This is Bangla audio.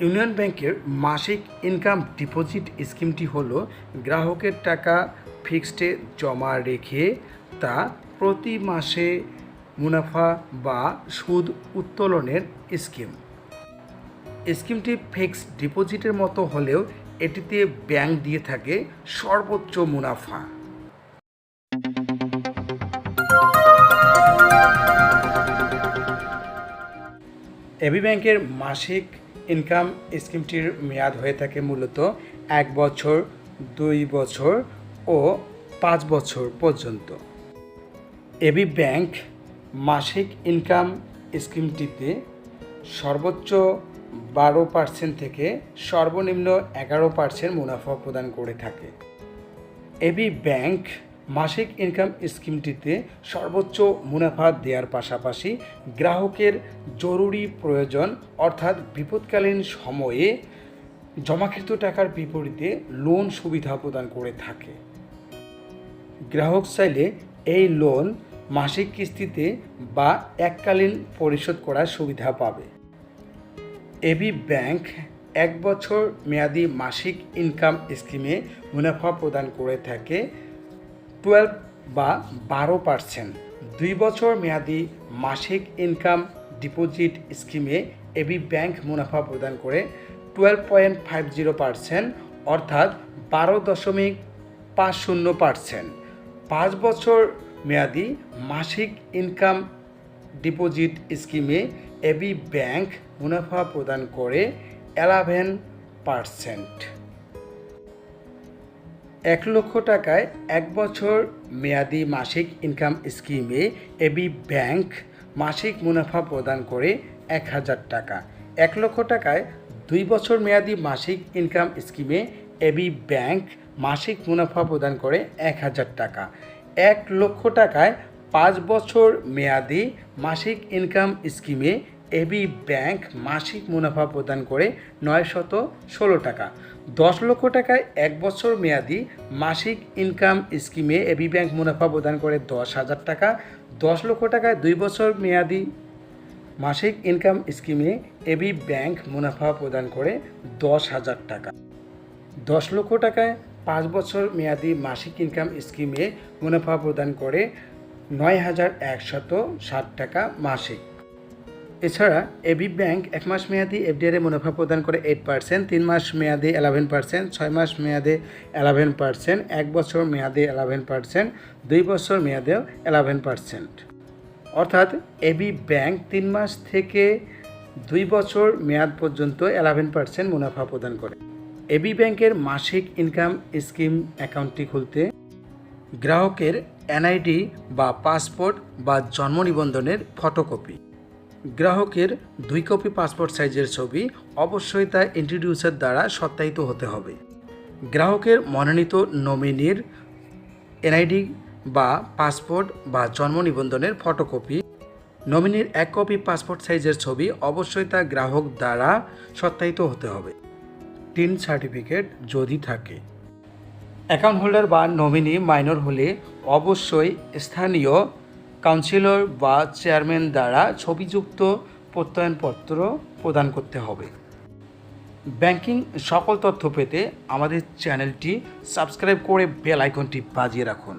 ইউনিয়ন ব্যাংকের মাসিক ইনকাম ডিপোজিট স্কিমটি হলো গ্রাহকের টাকা ফিক্সডে জমা রেখে তা প্রতি মাসে মুনাফা বা সুদ উত্তোলনের স্কিম। স্কিমটি ফিক্সড ডিপোজিটের মতো হলেও এটিতে ব্যাংক দিয়ে থাকে সর্বোচ্চ মুনাফা। এবি ব্যাংকের মাসিক ইনকাম স্কিমটির মেয়াদ হয়ে থাকে মূলত এক বছর, দুই বছর ও পাঁচ বছর পর্যন্ত। এবি ব্যাংক মাসিক ইনকাম স্কিমটিতে সর্বোচ্চ বারো পার্সেন্ট থেকে সর্বনিম্ন এগারো পার্সেন্ট মুনাফা প্রদান করে থাকে। এবি ব্যাংক মাসিক ইনকাম স্কিমটিতে সর্বোচ্চ মুনাফা দেওয়ার পাশাপাশি গ্রাহকের জরুরি প্রয়োজন, অর্থাৎ বিপদকালীন সময়ে জমাকৃত টাকার বিপরীতে লোন সুবিধা প্রদান করে থাকে। গ্রাহক চাইলে এই লোন মাসিক কিস্তিতে বা এককালীন পরিশোধ করার সুবিধা পাবে। এবি ব্যাংক এক বছর মেয়াদি মাসিক ইনকাম স্কিমে মুনাফা প্রদান করে থাকে। টুয়েলভ বা বারো পার্সেন্ট দুই বছর মেয়াদি মাসিক ইনকাম ডিপোজিট স্কিমে এবি ব্যাংক মুনাফা প্রদান করে twelve point five zero percent অর্থাৎ বারো দশমিক পাঁচ শূন্য পার্সেন্ট পাঁচ বছর মেয়াদি মাসিক ইনকাম ডিপোজিট স্কিমে এবি ব্যাংক মুনাফা প্রদান করে এলাভেন পার্সেন্ট এক লক্ষ টাকায় এক বছর মেয়াদি মাসিক ইনকাম স্কিমে এবি ব্যাংক মাসিক মুনাফা প্রদান করে এক হাজার টাকা। এক লক্ষ টাকায় দুই বছর মেয়াদি মাসিক ইনকাম স্কিমে এবি ব্যাংক মাসিক মুনাফা প্রদান করে এক হাজার টাকা। এক লক্ষ টাকায় পাঁচ বছর মেয়াদি মাসিক ইনকাম স্কিমে এবি ব্যাংক মাসিক মুনাফা প্রদান করে নয় শত ষোলো টাকা। দশ লক্ষ টাকায় এক বছর মেয়াদি মাসিক ইনকাম স্কিমে এবি ব্যাংক মুনাফা প্রদান করে দশ হাজার টাকা। দশ লক্ষ টাকায় দুই বছর মেয়াদি মাসিক ইনকাম স্কিমে এবি ব্যাংক মুনাফা প্রদান করে দশ হাজার টাকা। দশ লক্ষ টাকায় পাঁচ বছর মেয়াদি মাসিক ইনকাম স্কিমে মুনাফা প্রদান করে নয় হাজার একশত ষাট টাকা মাসিক। এছাড়া এবি ব্যাংক এক মাস মেয়াদি এফডিআরে মুনাফা প্রদান করে এইট পার্সেন্ট তিন মাস মেয়াদি এলেভেন পার্সেন্ট ছয় মাস মেয়াদে এলেভেন পার্সেন্ট এক বছর মেয়াদে এলেভেন পার্সেন্ট দুই বছর মেয়াদেও এলেভেন পার্সেন্ট অর্থাৎ এবি ব্যাংক তিন মাস থেকে দুই বছর মেয়াদ পর্যন্ত এলেভেন পার্সেন্ট মুনাফা প্রদান করে। এবি ব্যাংকের মাসিক ইনকাম স্কিম অ্যাকাউন্টটি খুলতে গ্রাহকের এনআইডি বা পাসপোর্ট বা জন্ম নিবন্ধনের ফটোকপি। গ্রাহকের দুই কপি পাসপোর্ট সাইজের ছবি অবশ্যই তা ইন্ট্রোডিউসার দ্বারা সত্যায়িত হতে হবে। গ্রাহকের মনোনীত নমিনির এনআইডি বা পাসপোর্ট বা জন্ম নিবন্ধনের ফটোকপি নমিনির এক কপি পাসপোর্ট সাইজের ছবি অবশ্যই তা গ্রাহক দ্বারা সত্যায়িত হতে হবে। টিন সার্টিফিকেট যদি থাকে। অ্যাকাউন্ট হোল্ডার বা নমিনি মাইনর হলে অবশ্যই স্থানীয় কাউন্সিলর বা চেয়ারম্যান দ্বারা ছবিযুক্ত প্রত্যয়নপত্র প্রদান করতে হবে। ব্যাংকিং সকল তথ্য পেতে আমাদের চ্যানেলটি সাবস্ক্রাইব করে বেল আইকনটি বাজিয়ে রাখুন।